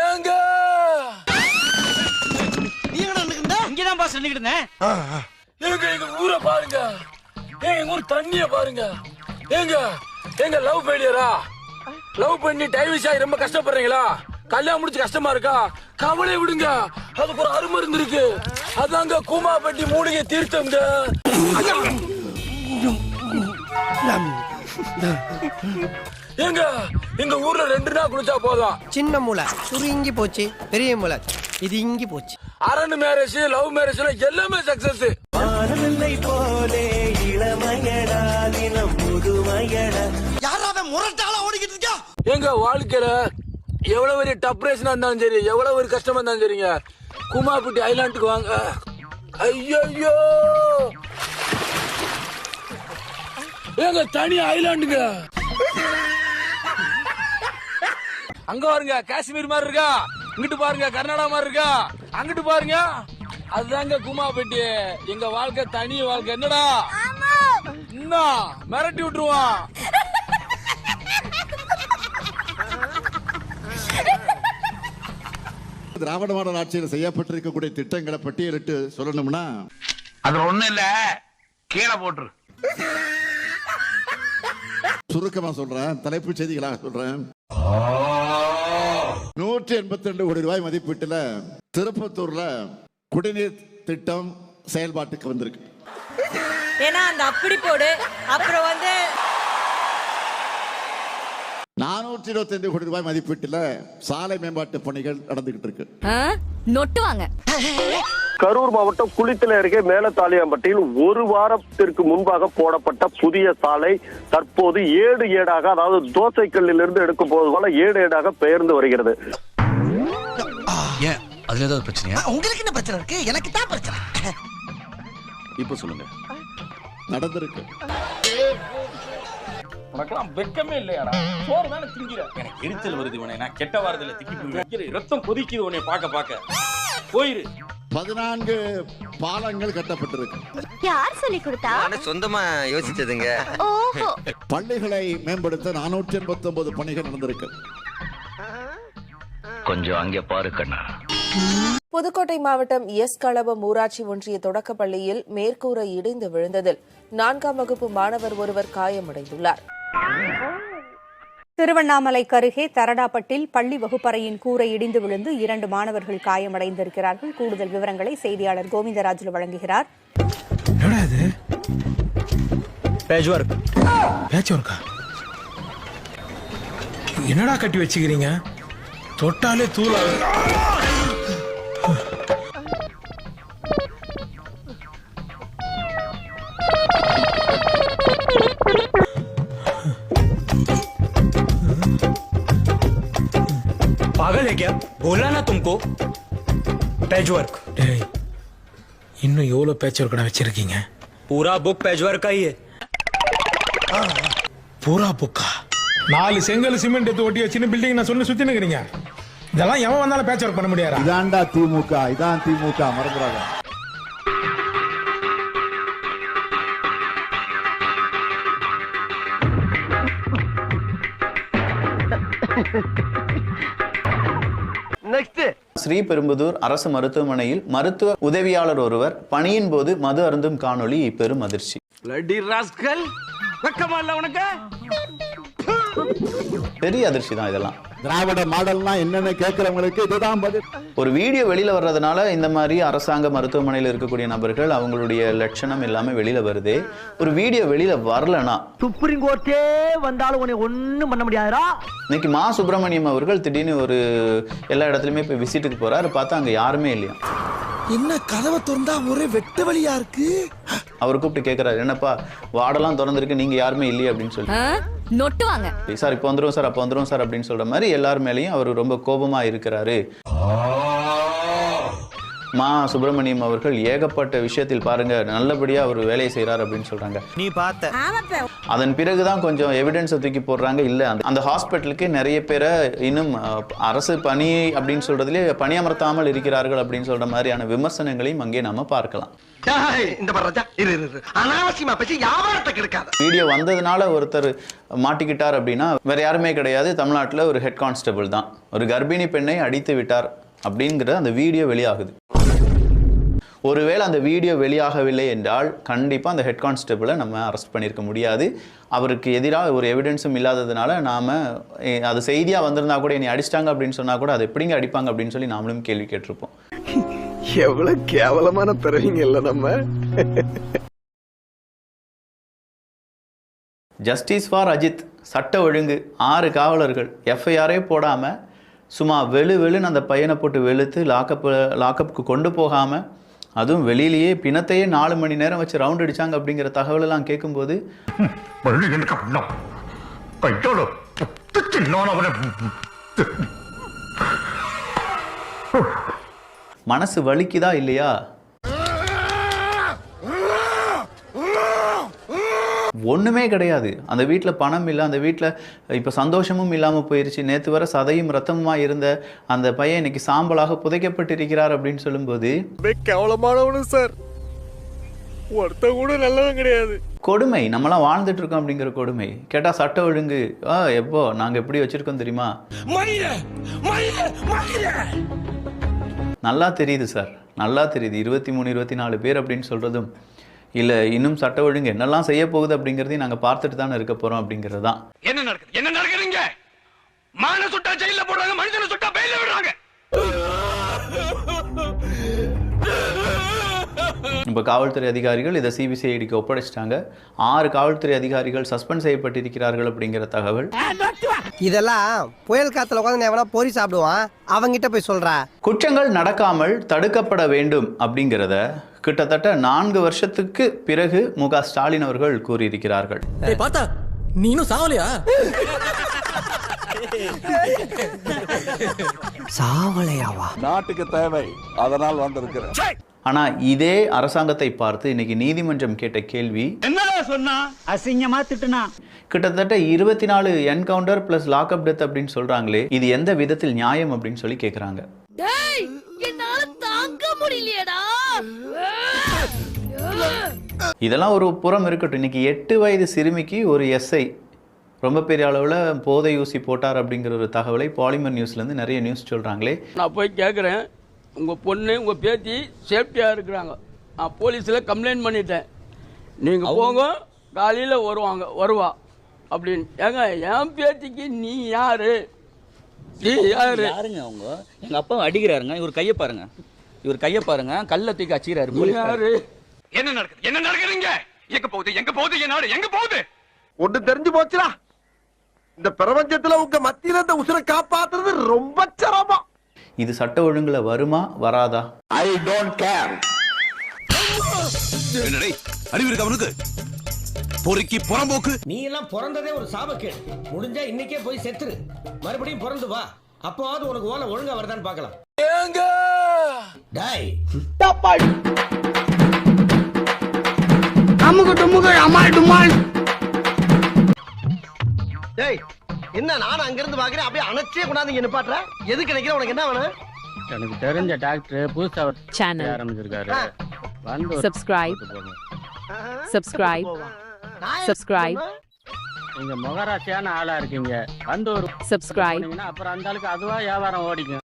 ஏங்க! நீ எங்கடா இங்கதான் பாஸ் நின்னுக்கிட்டு இருந்தேன். ஏங்க எங்க ஊரை பாருங்க. ஏங்க எங்க ஊர் தண்ணிய பாருங்க. ஏங்க எங்க லவ் ஃபெயிலியரா லவ் பண்ணி டைவர்ஸ் ஆகி ரொம்ப கஷ்டப்படுறீங்களா? கல்யாணம் முடிச்சு கஷ்டமா இருக்கா? கவலை விடுங்க. அதுக்கு ஒரு அருமருந்து இருக்கு. அதாங்க கூமாப்பட்டி மூலிகை தீர்த்தங்க ஏங்க எங்க? ஊர்ல ரெண்டு நாள் குளிச்சா போதும். சின்ன மூளை. சுருங்கி போச்சு. பெரிய மூளை. இது இங்கி போச்சு. அரண்டு மேரேஜ் லவ் மேரேஜ் எல்லாமே சக்சஸ் யாராவது முரட்டால ஓடிக்கிட்டு இருக்கா எங்க வாழ்க்கையில எவ்வளவு பெரிய டப்ரேஷனா இருந்தாலும் சரி எவ்வளவு ஒரு கஷ்டமா இருந்தாலும் சரிங்க. குமாப்பட்டி ஐலாண்டுக்கு வாங்க. ஐயோ ஏங்க தனி ஐலாண்டுங்க அங்க பாருங்க காஷ்மீர் மாதிரி இருக்கா? இங்கிட்டு பாருங்க கர்நாடகா மாதிரி இருக்கா? அங்கிட்டு பாருங்க. அதுதாங்க குமாப்பட்டி எங்க வாழ்க்கை தனி வாழ்க்கை. என்னடா? என்ன? மிரட்டி விட்டுருவான். திராவிட மாடல் ஆட்சியில் செய்யப்பட்டிருக்கக்கூடிய திட்டங்களை பட்டியலிட்டு சொல்லணும்னா? அதுல ஒண்ணு இல்ல. கீழே போட்டுரு. சுருக்கமா சொல்றேன். தலைப்புச் செய்திகளாக சொல்றேன். நூற்றி எண்பத்தி ரெண்டு கோடி ரூபாய் மதிப்பீட்டுல திருப்பத்தூர்ல குடிநீர் திட்டம் செயல்பாட்டுக்கு வந்திருக்கு. ஏன்னா அந்த அப்படி போடு. அப்புறம் வந்து நானூற்றி இருபத்தி ஐந்து கோடி ரூபாய் மதிப்பீட்டுல சாலை மேம்பாட்டு பணிகள் நடந்துகிட்டு இருக்கு. நொட்டுவாங்க. கரூர் மாவட்டம் குளித்தலை அருகே மேலத்தாளியாம்பட்டியில் ஒரு வாரத்திற்கு முன்பாக போடப்பட்ட புதிய சாலை தற்போது ஏடு ஏடாக அதாவது தோசைக்கல்லில் இருந்து எடுக்கும் போது போல ஏடு ஏடாக பெயர்ந்து வருகிறது. அதுல ஏதாவது பிரச்சனையா? உங்களுக்கு என்ன பிரச்சனை இருக்கு? எனக்கு தான் பிரச்சனை. இப்ப சொல்லுங்க. நடந்திருக்கு. உனக்கெல்லாம் வெக்கமே இல்லையாடா? சோறு தானே திங்கிற. எனக்கு எரிச்சல் வருது உனே நான் கெட்ட வாரத்துல திக்கி போய் ரத்தம் கொதிக்குது உன்னை பார்க்க பார்க்க. போயிரு. பதினான்கு பாலங்கள் கட்டப்பட்டிருக்கு. யார் சொல்லி கொடுத்தா? சொந்தமா யோசிச்சதுங்க. ஓஹோ. பள்ளிகளை மேம்படுத்த நானூற்றி எண்பத்தி ஒன்பது பணிகள் நடந்திருக்கு. கொஞ்சம் அங்க பாரு கண்ணா. புதுக்கோட்டை மாவட்டம் எஸ் களபம் ஊராட்சி ஒன்றிய தொடக்கப் பள்ளியில் மேற்கூரை இடிந்து விழுந்ததில் நான்காம் வகுப்பு மாணவர் ஒருவர் காயமடைந்துள்ளார். திருவண்ணாமலைக்கு அருகே தரடாப்பட்டில் பள்ளி வகுப்பறையின் கூரை இடிந்து விழுந்து இரண்டு மாணவர்கள் காயமடைந்திருக்கிறார்கள். கூடுதல் விவரங்களை செய்தியாளர் கோவிந்தராஜுல வழங்குகிறார். என்னடா கட்டி வச்சுக்கிறீங்க? தொட்டாலே தூள் பேஜ் ஒர்க் இன்னும் எவ்வளவு பேஜ் ஒர்க் வச்சிருக்கீங்க? பூரா புக் பேஜ் ஒர்க் ஆயி பூரா புக்கா நாலு செங்கல் சிமெண்ட் எடுத்து ஒட்டி சின்ன பில்டிங் நான் சொன்ன சுத்தி நிக்கிறீங்க. இதெல்லாம் எவன் வந்தாலும் பேச்சு ஒர்க் பண்ண முடியாது? இதான்டா திமுக இதான் திமுக மறந்துடாத நெக்ஸ்ட் ஸ்ரீபெரும்புதூர் அரசு மருத்துவமனையில் மருத்துவ உதவியாளர் ஒருவர் பணியின் போது மது அருந்தும் காணொளி பெரும் அதிர்ச்சி. பெரிய அதிர்ச்சி தான் இதெல்லாம். திராவிட மாடல்னா என்னன்னு கேட்கிறவங்களுக்கு இதுதான் பதில். ஒரு வீடியோ வெளியில வர்றதுனால இந்த மாதிரி அரசாங்க மருத்துவமனையில் இருக்கக்கூடிய நபர்கள் அவங்களுடைய லட்சணம் எல்லாமே வெளியில வருது. ஒரு வீடியோ வெளியில வரலனா? சுப்ரீம் கோர்ட்டே வந்தாலும் உன்னை ஒண்ணும் பண்ண முடியாதுடா. இன்னைக்கு மா சுப்பிரமணியம் அவர்கள் திடீர்னு ஒரு எல்லா இடத்துலயுமே போய் விசிட்டுக்கு போறாரு பார்த்தா அங்க யாருமே இல்லையா? என்ன கதவை திறந்தா ஒரே வெட்ட வழியா இருக்கு? அவர் கூப்பிட்டு கேட்கறாரு என்னப்பா வார்டெல்லாம் திறந்திருக்கு நீங்க யாருமே இல்லையே அப்படின்னு சொல்லி. நொட்டுவாங்க. சார் இப்போ வந்துடும் சார் அப்போ வந்துடும் சார் அப்படின்னு சொல்ற மாதிரி எல்லார் மேலேயும் அவர் ரொம்ப கோபமாக இருக்கிறாரு. மா சுப்பிரமணியம் அவர்கள் ஏகப்பட்ட விஷயத்தில் பாருங்க நல்லபடியா அவர் வேலையை செய்றார் அப்படின்னு சொல்றாங்க. நீ பார்த்த. அதன் பிறகுதான் கொஞ்சம் எவிடன்ஸை தூக்கி போடுறாங்க. இல்ல அந்த அந்த ஹாஸ்பிட்டலுக்கு நிறைய பேரை இன்னும் அரசு பணி அப்படின்னு சொல்றதுலே பணியமர்த்தாமல் இருக்கிறார்கள் அப்படின்னு சொல்ற மாதிரியான விமர்சனங்களையும் அங்கே நாம பார்க்கலாம். வீடியோ வந்ததுனால ஒருத்தர் மாட்டிக்கிட்டார் அப்படின்னா வேற யாருமே கிடையாது. தமிழ்நாட்டில் ஒரு ஹெட் கான்ஸ்டபிள் தான். ஒரு கர்ப்பிணி பெண்ணை அடித்து விட்டார் அப்படிங்கிற அந்த வீடியோ வெளியாகுது. ஒருவேளை அந்த வீடியோ வெளியாகவில்லை என்றால் கண்டிப்பாக அந்த ஹெட் கான்ஸ்டபிளை நம்ம அரெஸ்ட் பண்ணியிருக்க முடியாது. அவருக்கு எதிராக ஒரு எவிடன்ஸும் இல்லாததுனால நாம் அது செய்தியாக வந்திருந்தா கூட என்னை அடிச்சிட்டாங்க அப்படின்னு சொன்னால் கூட அது எப்படிங்க அடிப்பாங்க அப்படின்னு சொல்லி நாமளும் கேள்வி கேட்டிருப்போம். எவ்வளவு கேவலமான பிறவிங்க இல்ல நம்ம. ஜஸ்டிஸ் ஃபார் அஜித் சட்ட ஒழுங்கு ஆறு காவலர்கள் எஃப்ஐஆரே போடாமல் சும்மா வெளு வெளுன்னு அந்த பையனை போட்டு வெளுத்து லாக்கப் லாக்கப்புக்கு கொண்டு போகாமல் அதுவும் வெளியிலேயே பிணத்தையே நாலு மணி நேரம் வச்சு ரவுண்ட் அடிச்சாங்க அப்படிங்கிற தகவலெல்லாம் கேட்கும்போது மனசு வலிக்குதா இல்லையா? ஒன்றுமே கிடையாது. அந்த வீட்டில் பணம் இல்லை அந்த வீட்டில் இப்போ சந்தோஷமும் இல்லாமல் போயிருச்சு. நேற்று வர சதையும் ரத்தமுமாக இருந்த அந்த பையன் இன்னைக்கு சாம்பலாக புதைக்கப்பட்டிருக்கிறார் அப்படின்னு சொல்லும்போது கேவலமானவனு சார். ஒருத்த கூட நல்லவன் கிடையாது. கொடுமை நம்மலாம் வாழ்ந்துட்டு இருக்கோம் அப்படிங்கிற கொடுமை. கேட்டால் சட்ட ஒழுங்கு. ஆ எப்போ? நாங்கள் எப்படி வச்சுருக்கோம் தெரியுமா? நல்லா தெரியுது சார். நல்லா தெரியுது. இருபத்தி மூணு இருபத்தி நாலு பேர் அப்படின்னு சொல்கிறதும் இல்லை இன்னும் சட்ட ஒழுங்கு என்னெல்லாம் செய்ய போகுது அப்படிங்கிறதையும் நாங்கள் பார்த்துட்டு தானே இருக்க போகிறோம் அப்படிங்கிறது தான். என்ன நடக்குது? என்ன நடக்குதுங்க மான சுட்டா ஜெயில போடுறாங்க மனுஷனை சுட்டா பெயிலில் விடுறாங்க. இப்போ காவல்துறை அதிகாரிகள் இதை சிபிசிஐடிக்கு ஒப்படைச்சிட்டாங்க. ஆறு காவல்துறை அதிகாரிகள் சஸ்பெண்ட் செய்யப்பட்டிருக்கிறார்கள் அப்படிங்கிற தகவல். இதெல்லாம் புயல் காத்துல உட்காந்து எவனா பொறி சாப்பிடுவான். அவங்கிட்ட போய் சொல்றா. குற்றங்கள் நடக்காமல் தடுக்கப்பட வேண்டும் அப்படிங்கிறத கிட்டத்தட்ட நான்கு வருஷத்துக்கு பிறகு மு க ஸ்டாலின் அவர்கள் கூறியிருக்கிறார்கள். பார்த்தா நீனும் சாவலையா? சாவலையாவா? நாட்டுக்கு தேவை. அதனால் வந்திருக்கிறேன். ஆனா இதே அரசாங்கத்தை பார்த்து இன்னைக்கு நீதிமன்றம் கேட்ட கேள்வி என்னடா சொன்னா? அசிங்கமா திட்டுனா. கிட்டத்தட்ட இருபத்தி நாலு என்கவுண்டர் பிளஸ் லாக்அப் டெத் அப்படின்னு சொல்றாங்களே இது எந்த விதத்தில் நியாயம் அப்படின்னு சொல்லி கேக்குறாங்க. இதெல்லாம் ஒரு புறம் இருக்கட்டும். இன்னைக்கு எட்டு வயது சிறுமிக்கு ஒரு எஸ்ஐ ரொம்ப பெரிய அளவில் போதை ஊசி போட்டார் அப்படிங்கிற ஒரு தகவலை பாலிமர் நியூஸ்லேருந்து நிறைய நியூஸ் சொல்கிறாங்களே நான் போய் கேட்குறேன் உங்கள் பொண்ணு உங்கள் பேத்தி சேஃப்டியாக இருக்கிறாங்க. நான் போலீஸில் கம்ப்ளைண்ட் பண்ணிட்டேன். நீங்கள் போங்க காலையில் வருவாங்க வருவா. அப்படின்னு. ஏங்க என் பேத்திக்கு நீ யாரு? நீ யாரு? யாருங்க அவங்க? எங்க அப்பா அடிக்கிறாருங்க. இவர் கையை பாருங்க. இவர் கையை பாருங்க. கல்ல தூக்கி அச்சிக்கிறாரு. யாரு? என்ன நடக்குது? என்ன நடக்குதுங்க? எங்க போகுது? எங்க போகுது? என் நாடு எங்க போகுது? ஒண்ணு தெரிஞ்சு போச்சுடா. இந்த பிரபஞ்சத்துல உங்க மத்தியில இந்த உசுரை காப்பாத்துறது ரொம்ப சிரமம். இது சட்ட ஒழுங்குல வருமா வராதா? ஐ டோன்ட் கேர் என்னடே அறிவு இருக்கு அவனுக்கு பொறுக்கி புறம்போக்கு. நீ எல்லாம் பிறந்ததே ஒரு சாபக்கேடு. முடிஞ்சா இன்னைக்கே போய் செத்துரு. மறுபடியும் பிறந்து வா. அப்போவாவது உனக்கு ஓலை ஒழுங்கா வருதான்னு பார்க்கலாம். ஏங்க! டாய். டேய் என்ன நானும் அங்க இருந்து பாக்குறேன் அப்படியே அணைச்சே கொண்டாந்து இங்க நிப்பாட்டுற? எதுக்கு நினைக்கிற உனக்கு என்ன வேணும்? எனக்கு தெரிஞ்ச டாக்டர் புதுசா channel. ஆரம்பிச்சிருக்காரு. வந்து Subscribe. Subscribe. Subscribe. நீங்க முகராசியான ஆளா இருக்கீங்க. வந்து ஒரு Subscribe. அப்புறம் அந்த ஆளுக்கு அதுவா வியாபாரம் ஓடிக்கும்.